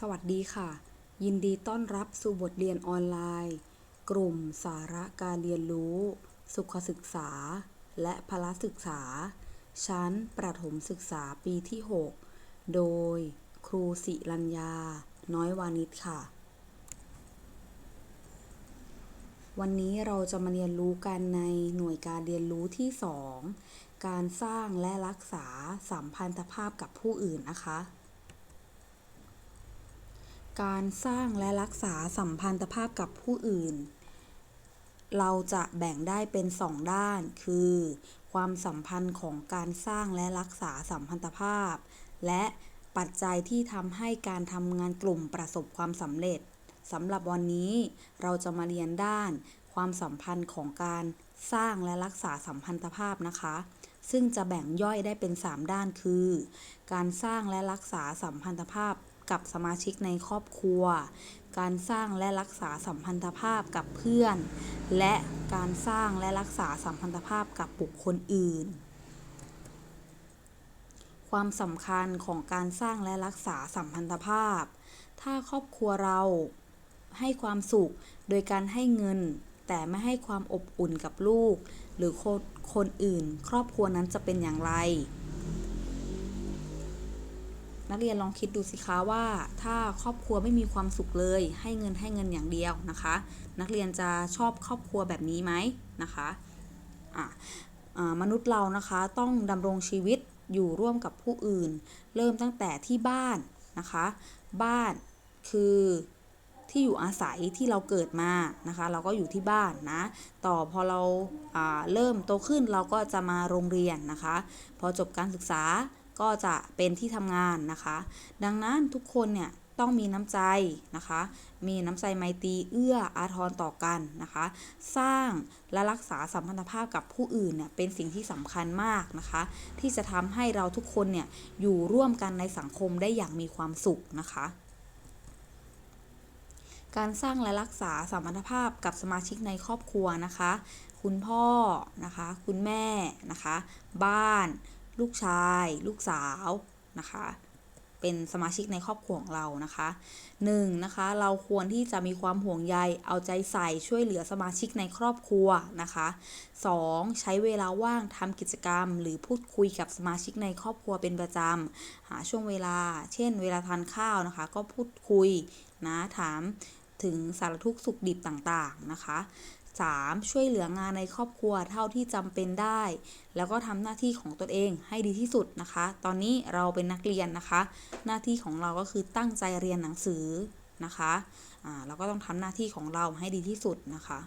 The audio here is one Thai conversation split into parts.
สวัสดีค่ะ ยินดีต้อนรับสู่บทเรียนออนไลน์ กลุ่มสาระการเรียนรู้ สุขศึกษา และพละศึกษา ชั้นประถมศึกษาปีที่ 6 โดยครูสิรัญญา น้อยวานิชค่ะ วันนี้เราจะมาเรียนรู้กันในหน่วยการเรียนรู้ที่ 2 การสร้างและรักษาสัมพันธภาพกับผู้อื่นนะคะ การสร้างและรักษาสัมพันธภาพกับผู้อื่น เราจะแบ่งได้เป็นสองด้าน คือ ความสัมพันธ์ของการสร้างและรักษาสัมพันธภาพ และปัจจัยที่ทำให้การทำงานกลุ่มประสบความสำเร็จสำหรับวันนี้เราจะมาเรียนด้าน ความสัมพันธ์ของการสร้างและรักษาสัมพันธภาพนะคะ ซึ่งจะแบ่งย่อยได้เป็น 3 ด้านคือ การสร้างและรักษาสัมพันธภาพ กับสมาชิกในครอบครัว การสร้างและรักษาสัมพันธภาพกับเพื่อน และการสร้างและรักษาสัมพันธภาพกับบุคคลอื่น ความสำคัญของการสร้างและรักษาสัมพันธภาพ ถ้าครอบครัวเราให้ความสุขโดยการให้เงิน แต่ไม่ให้ความอบอุ่นกับลูก หรือคนคนอื่น ครอบครัวนั้นจะเป็นอย่างไร นักเรียนลองคิดดูสิคะว่า ถ้าครอบครัวไม่มีความสุขเลย ให้เงินให้เงินอย่างเดียวนะคะ นักเรียนจะชอบครอบครัวแบบนี้ไหมนะคะอะอ่ามนุษย์เรานะคะต้องดำรงชีวิตอยู่ร่วมกับผู้อื่น เริ่มตั้งแต่ที่บ้านนะคะ บ้านคือที่อยู่อาศัยที่เราเกิดมานะคะ เราก็อยู่ที่บ้านนะ ต่อพอเราเริ่มโตขึ้นเราก็จะมาโรงเรียนนะคะ พอจบการศึกษา ก็จะเป็นที่ทำงานนะคะ ดังนั้นทุกคนเนี่ยต้องมีน้ำใจนะคะ มีน้ำใจไมตรีเอื้ออาทรต่อกันนะคะ สร้างและรักษาสัมพันธภาพกับผู้อื่นเนี่ยเป็นสิ่งที่สำคัญมากนะคะ ที่จะทำให้เราทุกคนเนี่ยอยู่ร่วมกันในสังคมได้อย่างมีความสุขนะคะการสร้างและรักษาสัมพันธภาพกับสมาชิกในครอบครัวนะคะ คุณพ่อนะคะ คุณแม่นะคะ บ้าน ลูกชาย ลูกสาวนะคะ เป็นสมาชิกในครอบครัวของเรานะคะ1นนะคะ เราควรที่จะมีความห่วงใย เอาใจใส่ช่วยเหลือสมาชิกในครอบครัวนะคะ 2. ใช้เวลาว่างทำกิจกรรม หรือพูดคุยกับสมาชิกในครอบครัวเป็นประจำหาช่วงเวลา เช่น เวลาทานข้าวนะคะ ก็พูดคุยนะถามถึงสารทุกข์สุขดิบต่างๆนะคะ 3. ช่วยเหลืองานในครอบครัวเท่าที่จำเป็นได้ แล้วก็ทำหน้าที่ของตนเองให้ดีที่สุดนะคะ ตอนนี้เราเป็นนักเรียนนะคะ หน้าที่ของเราก็คือตั้งใจเรียนหนังสือนะคะะเราก็ต้องทำหน้าที่ของเราให้ดีที่สุดนะคะ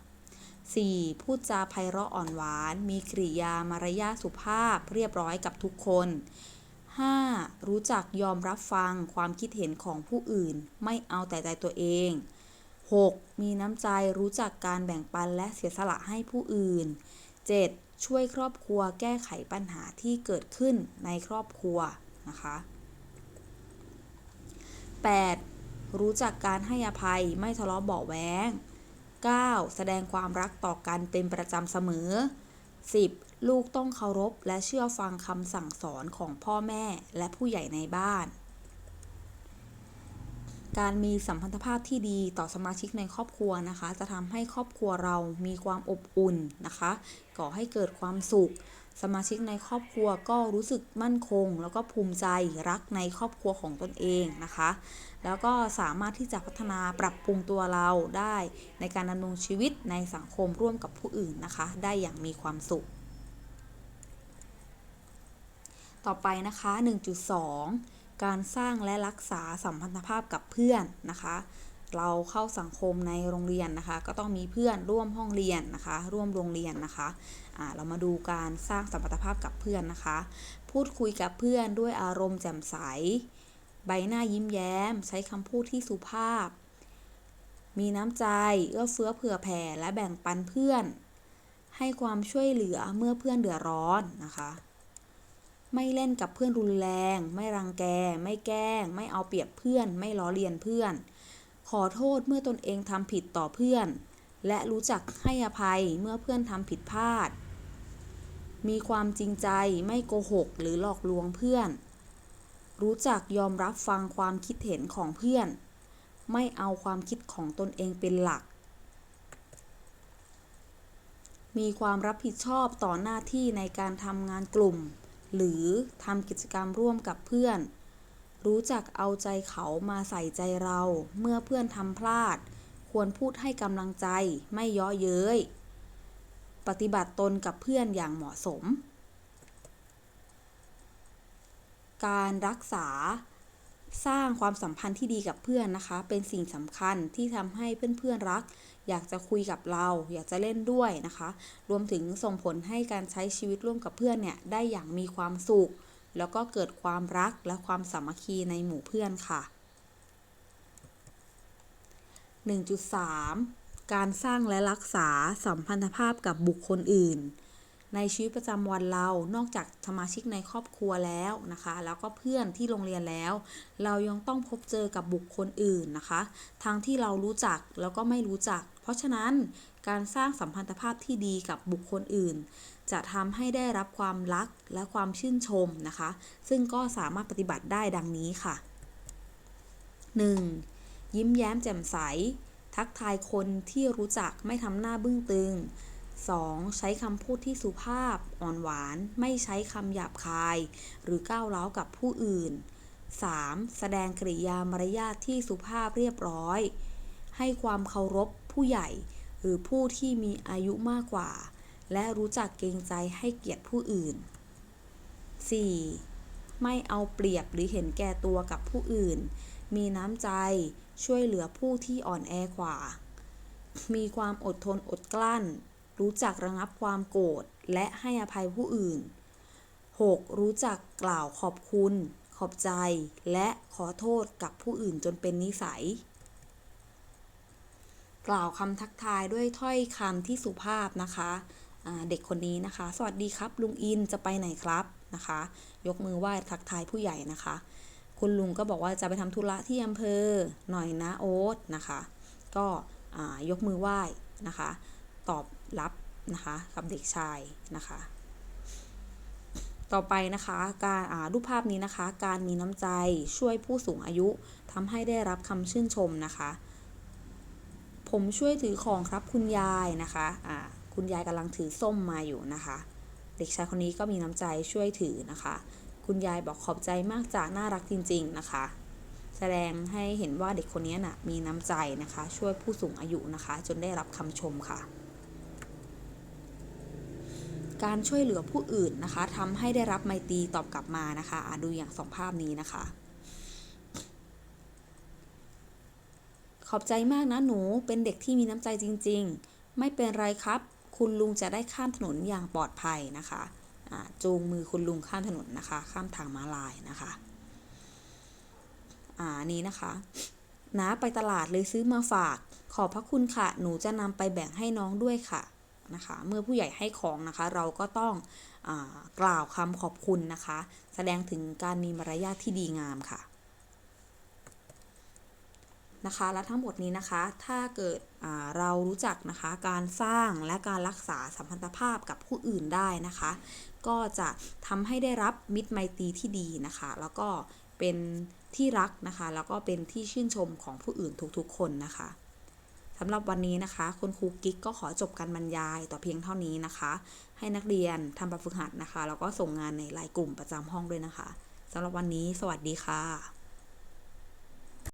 4. พูดจาไพเราะอ่อนหวาน มีกริยามารยาสุภาพเรียบร้อยกับทุกคน 5. รู้จักยอมรับฟังความคิดเห็นของผู้อื่น ไม่เอาแต่ใจตัวเอง 6. มีน้ำใจรู้จักการแบ่งปันและเสียสละให้ผู้อื่น 7. ช่วยครอบครัวแก้ไขปัญหาที่เกิดขึ้นในครอบครัวนะคะ 8. รู้จักการให้อภัยไม่ทะเลาะเบาแว้ง 9. แสดงความรักต่อกันเป็นประจำเสมอ 10. ลูกต้องเคารพและเชื่อฟังคำสั่งสอนของพ่อแม่และผู้ใหญ่ในบ้าน การมีสัมพันธภาพที่ดีต่อสมาชิกในครอบครัวนะคะ จะทำให้ครอบครัวเรามีความอบอุ่นนะคะ ก่อให้เกิดความสุข สมาชิกในครอบครัวก็รู้สึกมั่นคง แล้วก็ภูมิใจรักในครอบครัวของตนเองนะคะ แล้วก็สามารถที่จะพัฒนาปรับปรุงตัวเราได้ในการดำรงชีวิตในสังคมร่วมกับผู้อื่นนะคะ ได้อย่างมีความสุข ต่อไปนะคะ 1.2 การสร้างและรักษาสัมพันธภาพกับเพื่อนนะคะ เราเข้าสังคมในโรงเรียนนะคะ ก็ต้องมีเพื่อนร่วมห้องเรียนนะคะ ร่วมโรงเรียนนะคะะเรามาดูการสร้างสัมพันธภาพกับเพื่อนนะคะ พูดคุยกับเพื่อนด้วยอารมณ์แจ่มใส ใบหน้ายิ้มแย้ม ใช้คำพูดที่สุภาพ มีน้ำใจ เอื้อเฟื้อเผื่อแผ่ และแบ่งปันเพื่อน ให้ความช่วยเหลือเมื่อเพื่อนเดือดร้อนนะคะ ไม่เล่นกับเพื่อนรุนแรง ไม่รังแก ไม่แกล้ง ไม่เอาเปรียบเพื่อน ไม่ล้อเลียนเพื่อน ขอโทษเมื่อตนเองทำผิดต่อเพื่อน และรู้จักให้อภัยเมื่อเพื่อนทำผิดพลาด มีความจริงใจไม่โกหกหรือหลอกลวงเพื่อน รู้จักยอมรับฟังความคิดเห็นของเพื่อน ไม่เอาความคิดของตนเองเป็นหลัก มีความรับผิดชอบต่อหน้าที่ในการทำงานกลุ่ม หรือทำกิจกรรมร่วมกับเพื่อน รู้จักเอาใจเขามาใส่ใจเรา เมื่อเพื่อนทำพลาด ควรพูดให้กำลังใจไม่เย้อเย้ย ปฏิบัติตนกับเพื่อนอย่างเหมาะสม การรักษา สร้างความสัมพันธ์ที่ดีกับเพื่อนนะคะ เป็นสิ่งสำคัญที่ทำให้เพื่อนๆรัก อยากจะคุยกับเรา อยากจะเล่นด้วยนะคะ รวมถึงส่งผลให้การใช้ชีวิตร่วมกับเพื่อนเนี่ยได้อย่างมีความสุข แล้วก็เกิดความรักและความสามัคคีในหมู่เพื่อนค่ะ 1.3 การสร้างและรักษาสัมพันธภาพกับบุคคลอื่น ในชีวิตประจำวันเรา นอกจากสมาชิกในครอบครัวแล้วนะคะ แล้วก็เพื่อนที่โรงเรียนแล้ว เรายังต้องพบเจอกับบุคคลอื่นนะคะ ทั้งที่เรารู้จักแล้วก็ไม่รู้จัก เพราะฉะนั้นการสร้างสัมพันธภาพที่ดีกับบุคคลอื่น จะทำให้ได้รับความรักและความชื่นชมนะคะ ซึ่งก็สามารถปฏิบัติได้ดังนี้ค่ะ 1. ยิ้มแย้มแจ่มใส ทักทายคนที่รู้จักไม่ทำหน้าบึ้งตึง 2. ใช้คำพูดที่สุภาพ อ่อนหวาน ไม่ใช้คำหยาบคาย หรือก้าวร้าวกับผู้อื่น 3. แสดงกริยามารยาทที่สุภาพเรียบร้อย ให้ความเคารพผู้ใหญ่ หรือผู้ที่มีอายุมากกว่า และรู้จักเกรงใจให้เกียรติผู้อื่น 4. ไม่เอาเปรียบหรือเห็นแก่ตัวกับผู้อื่น มีน้ำใจ ช่วยเหลือผู้ที่อ่อนแอกว่า มีความอดทนอดกลั้น รู้จักระงับความโกรธและให้อภัยผู้อื่น 6. รู้จักกล่าวขอบคุณ ขอบใจ และขอโทษกับผู้อื่นจนเป็นนิสัย กล่าวคำทักทายด้วยถ้อยคำที่สุภาพนะคะเด็กคนนี้นะคะ สวัสดีครับลุงอินจะไปไหนครับนะคะ ยกมือไหว้ทักทายผู้ใหญ่นะคะ คุณลุงก็บอกว่าจะไปทำธุระที่อำเภอหน่อยนะโอ๊ตนะคะ ก็ยกมือไหว้นะคะ ตอบรับนะคะกับเด็กชายนะคะ ต่อไปนะคะการอ่ารูปภาพนี้นะคะ การมีน้ำใจช่วยผู้สูงอายุทำให้ได้รับคำชื่นชมนะคะ ผมช่วยถือของครับคุณยายนะคะอ่าคุณยายกำลังถือส้มมาอยู่นะคะ เด็กชายคนนี้ก็มีน้ำใจช่วยถือนะคะ คุณยายบอกขอบใจมากจากน่ารักจริง ๆนะคะแสดงให้เห็นว่าเด็กคนนี้น่ะมีน้ำใจนะคะ ช่วยผู้สูงอายุนะคะ จนได้รับคำชมค่ะ การช่วยเหลือผู้อื่นนะคะทำให้ได้รับไมตรีตอบกลับมานะคะะดูอย่างสองภาพนี้นะคะ ขอบใจมากนะหนูเป็นเด็กที่มีน้ำใจจริง ๆ ไม่เป็นไรครับ คุณลุงจะได้ข้ามถนนอย่างปลอดภัยนะคะจูงมือคุณลุงข้ามถนนนะคะ ข้ามทางม้าลายนะคะอ่านี้นะคะน้าไปตลาดเลยซื้อมาฝาก ขอบพระคุณค่ะ หนูจะนำไปแบ่งให้น้องด้วยค่ะ นะคะ เมื่อผู้ใหญ่ให้ของนะคะ เราก็ต้องอกล่าวคำขอบคุณนะคะ แสดงถึงการมีมารยาทที่ดีงามค่ะนะคะ และทั้งหมดนี้นะคะ ถ้าเกิดเรารู้จักนะคะการสร้างและการรักษาสัมพันธภาพกับผู้อื่นได้นะคะ ก็จะทำให้ได้รับมิตรไมตรีที่ดีนะคะ แล้วก็เป็นที่รักนะคะ แล้วก็เป็นที่ชื่นชมของผู้อื่นทุกๆคนนะคะ สำหรับวันนี้นะคะ คุณครูกิ๊กก็ขอจบการบรรยายต่อเพียงเท่านี้นะคะ ให้นักเรียนทำแบบฝึกหัดนะคะ แล้วก็ส่งงานในรายกลุ่มประจำห้องด้วยนะคะสำหรับวันนี้ สวัสดีค่ะ